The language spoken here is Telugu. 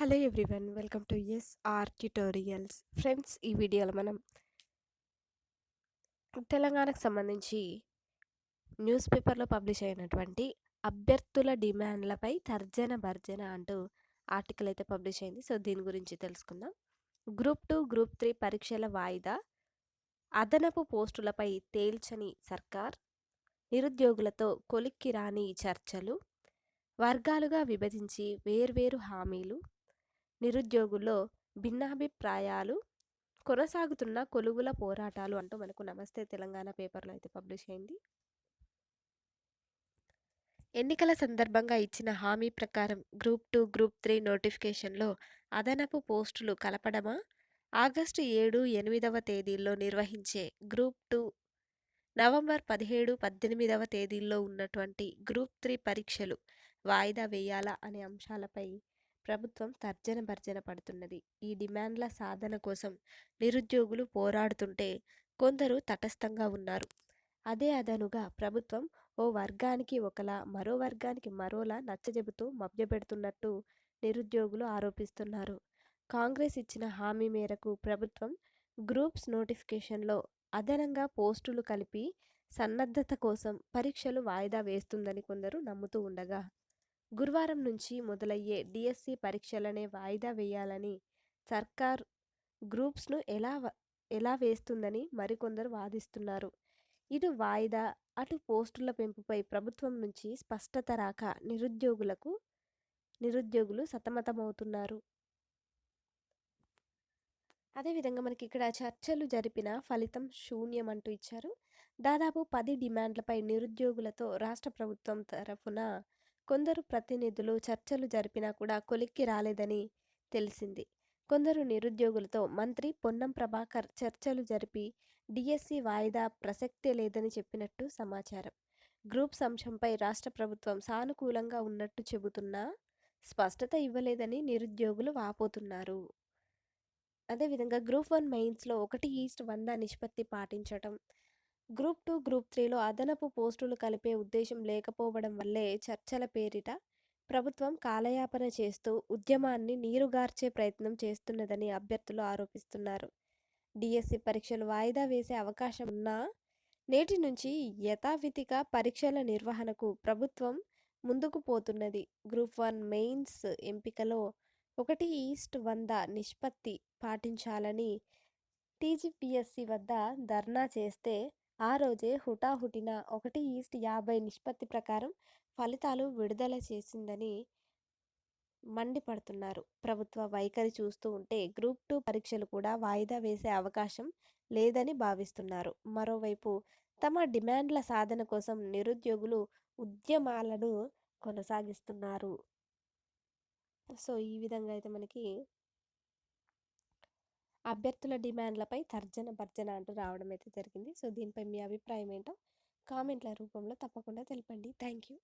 Hello everyone welcome to SR tutorials. Friends ఈ వీడియోలో మనం తెలంగాణకు సంబంధించి న్యూస్ పేపర్లో పబ్లిష్ అయినటువంటి అభ్యర్థుల డిమాండ్లపై తర్జన భర్జన అంటూ ఆర్టికల్ అయితే పబ్లిష్ అయింది. సో దీని గురించి తెలుసుకుందాం. గ్రూప్ టూ గ్రూప్ త్రీ పరీక్షల వాయిదా అదనపు పోస్టులపై తేల్చని సర్కార్ నిరుద్యోగులతో కొలిక్కి రాని చర్చలు వర్గాలుగా విభజించి వేర్వేరు హామీలు నిరుద్యోగుల్లో భిన్నాభిప్రాయాలు కొనసాగుతున్న కొలువుల పోరాటాలు అంటూ మనకు నమస్తే తెలంగాణ పేపర్లో అయితే పబ్లిష్ అయింది. ఎన్నికల సందర్భంగా ఇచ్చిన హామీ ప్రకారం గ్రూప్ టూ గ్రూప్ త్రీ నోటిఫికేషన్లో అదనపు పోస్టులు కలపడమా? ఆగస్టు ఏడు ఎనిమిదవ తేదీల్లో నిర్వహించే గ్రూప్ టూ నవంబర్ పదిహేడు పద్దెనిమిదవ తేదీల్లో ఉన్నటువంటి గ్రూప్ త్రీ పరీక్షలు వాయిదా వేయాలా అనే అంశాలపై ప్రభుత్వం తర్జన భర్జన పడుతున్నది. ఈ డిమాండ్ల సాధన కోసం నిరుద్యోగులు పోరాడుతుంటే కొందరు తటస్థంగా ఉన్నారు. అదే అదనుగా ప్రభుత్వం ఓ వర్గానికి ఒకలా మరో వర్గానికి మరోలా నచ్చజెబుతూ మభ్యపెడుతున్నట్టు నిరుద్యోగులు ఆరోపిస్తున్నారు. కాంగ్రెస్ ఇచ్చిన హామీ మేరకు ప్రభుత్వం గ్రూప్స్ నోటిఫికేషన్లో అదనంగా పోస్టులు కలిపి సన్నద్ధత కోసం పరీక్షలు వాయిదా వేస్తుందని కొందరు నమ్ముతూ ఉండగా గురువారం నుంచి మొదలయ్యే డిఎస్సి పరీక్షలనే వాయిదా వేయాలని సర్కార్ గ్రూప్స్ను ఎలా ఎలా వేస్తుందని మరికొందరు వాదిస్తున్నారు. ఇటు వాయిదా అటు పోస్టుల పెంపుపై ప్రభుత్వం నుంచి స్పష్టత రాక నిరుద్యోగులకు నిరుద్యోగులు సతమతమవుతున్నారు. అదేవిధంగా మనకి ఇక్కడ చర్చలు జరిపిన ఫలితం శూన్యం అంటూ ఇచ్చారు. దాదాపు పది డిమాండ్లపై నిరుద్యోగులతో రాష్ట్ర ప్రభుత్వం తరఫున కొందరు ప్రతినిధులు చర్చలు జరిపినా కూడా కొలిక్కి రాలేదని తెలిసింది. కొందరు నిరుద్యోగులతో మంత్రి పొన్నం ప్రభాకర్ చర్చలు జరిపి డిఎస్సి వాయిదా ప్రసక్తే లేదని చెప్పినట్టు సమాచారం. గ్రూప్స్ అంశంపై రాష్ట్ర ప్రభుత్వం సానుకూలంగా ఉన్నట్టు చెబుతున్నా స్పష్టత ఇవ్వలేదని నిరుద్యోగులు వాపోతున్నారు. అదేవిధంగా గ్రూప్ వన్ మెయిన్స్లో ఒకటి ఈస్ట్ వంద నిష్పత్తి పాటించటం గ్రూప్ టూ గ్రూప్ త్రీలో అదనపు పోస్టులు కలిపే ఉద్దేశం లేకపోవడం వల్లే చర్చల పేరిట ప్రభుత్వం కాలయాపన చేస్తూ ఉద్యమాన్ని నీరుగార్చే ప్రయత్నం చేస్తున్నదని అభ్యర్థులు ఆరోపిస్తున్నారు. డిఎస్సి పరీక్షలు వాయిదా వేసే అవకాశం ఉన్నా నేటి నుంచి యథావిధిగా పరీక్షల నిర్వహణకు ప్రభుత్వం ముందుకు పోతున్నది. గ్రూప్ వన్ మెయిన్స్ ఎంపికలో ఒకటి ఈస్ట్ వంద నిష్పత్తి పాటించాలని టీజీపీఎస్సి వద్ద ధర్నా చేస్తే ఆ రోజే హుటాహుటిన ఒకటి ఈస్ట్ యాభై నిష్పత్తి ప్రకారం ఫలితాలు విడుదల చేసిందని మండిపడుతున్నారు. ప్రభుత్వ వైఖరి చూస్తూ ఉంటే గ్రూప్ టూ పరీక్షలు కూడా వాయిదా వేసే అవకాశం లేదని భావిస్తున్నారు. మరోవైపు తమ డిమాండ్ల సాధన కోసం నిరుద్యోగులు ఉద్యమాలను కొనసాగిస్తున్నారు. సో ఈ విధంగా అయితే మనకి అభ్యర్థుల డిమాండ్లపై తర్జన భర్జన అంటూ రావడం అయితే జరిగింది. సో దీనిపై మీ అభిప్రాయం ఏంటో కామెంట్ల రూపంలో తప్పకుండా తెలపండి. Thank you